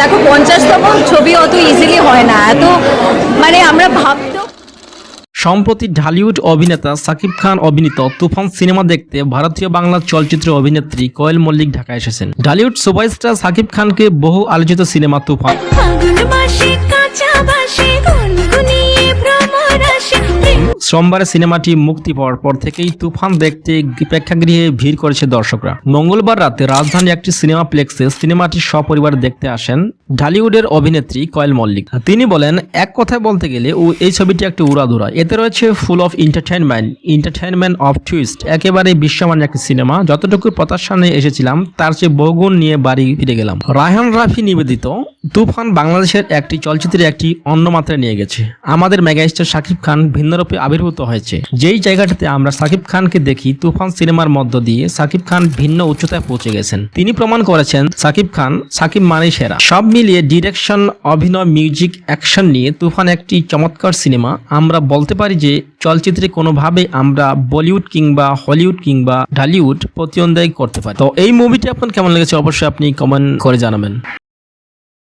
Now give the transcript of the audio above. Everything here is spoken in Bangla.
দেখো পঞ্চাশতম ছবি অত ইজিলি হয় না। এত মানে আমরা ভাবতেও সম্প্রতি ঢালিউড অভিনেতা সাকিব খান অভিনীত তুফান সিনেমা দেখতে ভারতীয় বাংলা চলচ্চিত্র অভিনেত্রী কোয়েল মল্লিক ঢাকায় এসেছেন। ঢালিউড সুপারস্টার সাকিব খানকে বহু আলোচিত সিনেমা তুফান। সোমবারে সিনেমাটি মুক্তি পাওয়ার পর থেকেই তুফান দেখতে প্রেক্ষাগৃহে ভিড় করেছে দর্শকরা। মঙ্গলবার রাতে রাজধানী একটি সিনেমা প্লেক্সে সিনেমাটি সপরিবার দেখতে আসেন ঢালিউডের অভিনেত্রী কয়েল মল্লিক। তিনি বলেন, এক কথায় বলতে গেলে ও এই ছবিটি একটি উড়াধুরা। এতে রয়েছে full of entertainment entertainment of twist, একেবারে বিশ্বমান একটি সিনেমা। যতটুকু প্রত্যাশা নিয়ে এসেছিলাম, তার চেয়ে বহুগুণ নিয়ে বাড়ি ফিরে গেলাম। রায়হান রাফি নিবেদিত, তুফান বাংলাদেশের একটি চলচ্চিত্রের একটি অন্য মাত্রায় নিয়ে গেছে। আমাদের মেগাস্টার শাকিব খান ভিন্নরূপে আবির্ভূত হয়েছে। যেই জায়গাটাতে আমরা সাকিব খানকে দেখি, তুফান সিনেমার মধ্য দিয়ে শাকিব খান ভিন্ন উচ্চতায় পৌঁছে গেছেন। তিনি প্রমাণ করেছেন, সাকিব খান শাকিব মানেই সেরা। সব মিলিয়ে ডিরেকশন, অভিনয়, মিউজিক, অ্যাকশন নিয়ে তুফান একটি চমৎকার সিনেমা। আমরা বলতে পারি যে, চলচ্চিত্রে কোনোভাবে আমরা বলিউড কিংবা হলিউড কিংবা ঢালিউড প্রতিদ্বন্দ্বী করতে পারি। তো এই মুভিটি আপনার কেমন লেগেছে অবশ্যই আপনি কমেন্ট করে জানাবেন।